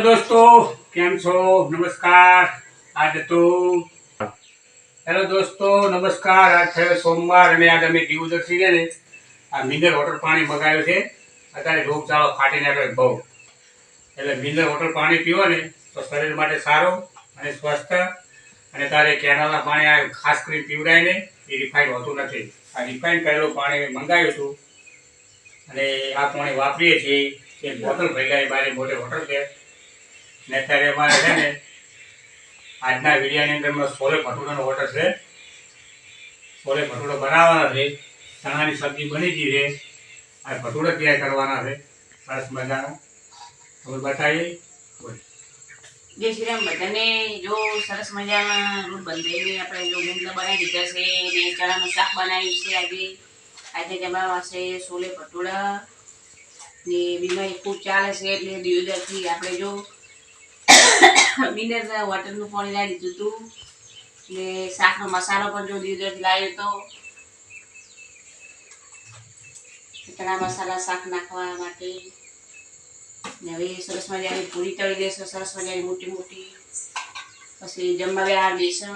દોસ્તો, કેમ છો? નમસ્કાર. આજ તો હેલો દોસ્તો, નમસ્કાર. આજ થયો સોમવાર અને આજ અમે દીવદર્શી છે ને, આ મિનરલ વોટર પાણી મગાવ્યું છે. અત્યારે રોગચાળો ફાટી નાખ્યો બહુ. એટલે મિનરલ વોટર પાણી પીવો ને, તો શરીર માટે સારું અને સ્વસ્થ. અને તારે કેનાલના પાણી આ ખાસ કરીને પીવડાય ને, એ રિફાઇન હોતું નથી. આ રિફાઇન કરેલું પાણી મંગાવ્યું હતું. અને આ પાણી વાપરીએ છીએ. એક બોટલ ભેગા બારે મોટે હોટલ છે. ને અત્યારે અમારે છે ને આજના વિડીયાની અંદર છોલે ભટુરાનો ઓર્ડર છે. સોલે ભટુરો બનાવવાના છે. ચણાની સબ્જી બની ગઈ છે. આ ભટુરા તૈયાર કરવાના છે. સરસ મજાના. તમે બતાવીએ. જય શ્રી રામ. બધાને જો સરસ મજાના રોટ બંધાઈને આપણે જો ગુંદા બનાવી દીધા છે ને ચણાનું શાક બનાવ્યું છે આજે. આજે તમારા પાસે છોલે ભટુડા ને બીમારી ખૂબ ચાલે છે એટલે દિવસથી આપણે જો મિનરલ વોટરનું પાણી લાવી દીધું હતું. ને શાકનો મસાલો પણ જો દીધો લાવ્યો તો. ચણા મસાલા શાક નાખવા માટે. ને હવે સરસ મજાની પૂરી તળી દેશો, સરસ મજાની મોટી મોટી. પછી જમવા બેહાર દેશો.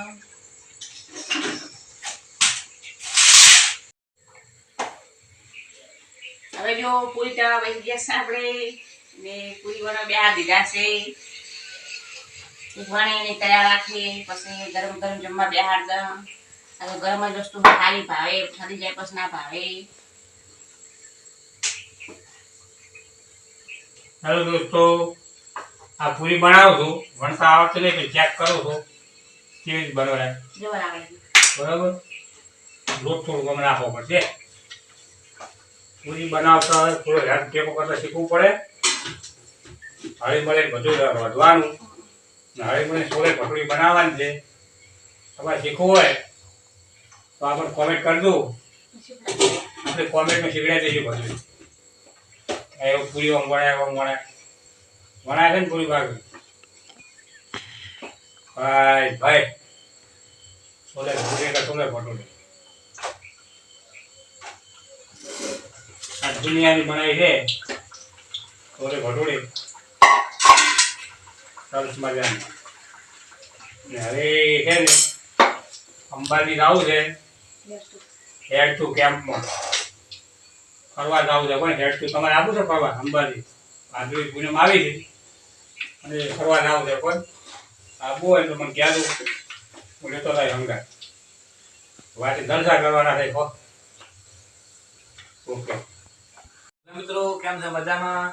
હવે જો પૂરી તળવા ગયા છે આપણે. ને પૂરી બનાવવા બેહાર દીધા છે. વણીને તૈયાર રાખીએ પછી ગરમ ગરમ જમવા બેહાડ દઉં ગરમ જ વસ્તુ સારી ભાવે ઠરી જાય પછી ના ભાવે. હેલો દોસ્તો આ પૂરી બનાવું છું. વણતા આવડતું નહીં પણ ચેક કરું છું. કેવી રીતે બનાવાય? બરાબર? લોટ થોડું ગમે રાખવો પડશે. પૂરી બનાવતા થોડો હેલ્પ ટેકો કરતા શીખવું પડે. હળી મળે બધું વધવાનું હળી સોલે ભટુરી બનાવવાની છે. તમારે શીખવું હોય, તો આપણે કોમેન્ટ કરજો આપણે કોમેન્ટમાં શીખડાવી દઈએ બધું એવું પૂરી આમ વણાય આમ વણાય. વણાય છે ને પૂરી ભાગી ભાઈ ભાઈ. સોલે ભટુરી કે સોલે ભટુરી આ દુનિયાની બનાવી છે. સોલે ભટુરી સરસ મજાની ને હવે છે ને, અંબાજી જવું છે. હેડ ટુ કેમ્પમાં. ફરવા જવું છે પણ હેડ ટુ તમારે આવું છે ફરવા? અંબાજી. ભાદરવી પૂનમ આવી છે. અને ફરવા જવું છે પણ આવું હોય તો મને કહેજો હું લેતો થાય હંગા વાતે જલસા કરવાના છે ઓકે. મિત્રો, કેમ છે? મજામાં?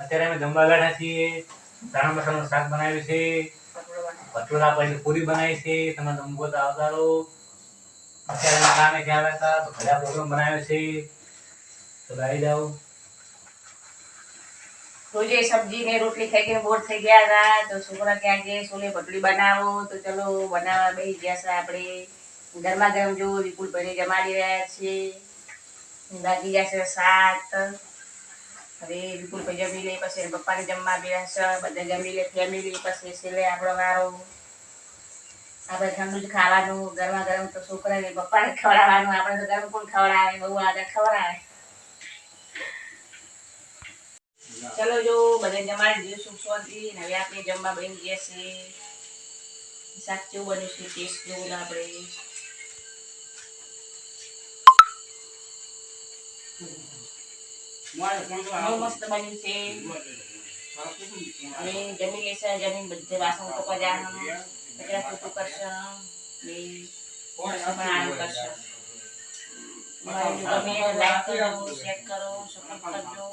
અત્યારે અમે જમવા બેઠા છીએ. ચણા મસાલાનું શાક બનાવ્યું છે. ભટુરા પછી પૂરી બનાવી છે. તમે જમવો તો આવતા અત્યારે કામે ગયા હતા તો ઘણા પ્રોગ્રામ બનાવ્યો છે. તો આવી જાઓ. રોજે સબ્જી ને રોટલી ખાઈ ખાઈને બોર થઈ ગયા હતા. તો છોકરા કે છોલે ભટલી બનાવો. તો ચલો બનાવવા બેસી ગયા છે આપણે. ગરમા ગરમ જો વિપુલ ભાઈને જમાડી રહ્યા છે. બાકી ગયા સાત હવે વિપુલ ભાઈ જમી લે પછી પપ્પાને જમવા બેસે બધા જમી લે, ફેમિલી પછી છેલ્લે આપણો વારો. આપણે ઠંડુ જ ખાવાનું, ગરમા ગરમ તો છોકરાને પપ્પાને ખવડાવવાનું, આપણે તો ગરમ કોણ ખવડાવે, બહુ આગળ ખવડાવે. ચલો જો બધે જમાડી દીધું સુખ શાંતિ હવે આપણે જમવા બની ગયા છે. શાક કેવું બન્યું છે ટેસ્ટ જોવું આપણે. મસ્ત બન્યું છે. હવે જમી લેશે જમીન બધે વાસણ તો પજાનું કચરા કરશે પણ કરશે. લાઈક કરો શેર કરો સપોર્ટ કરજો.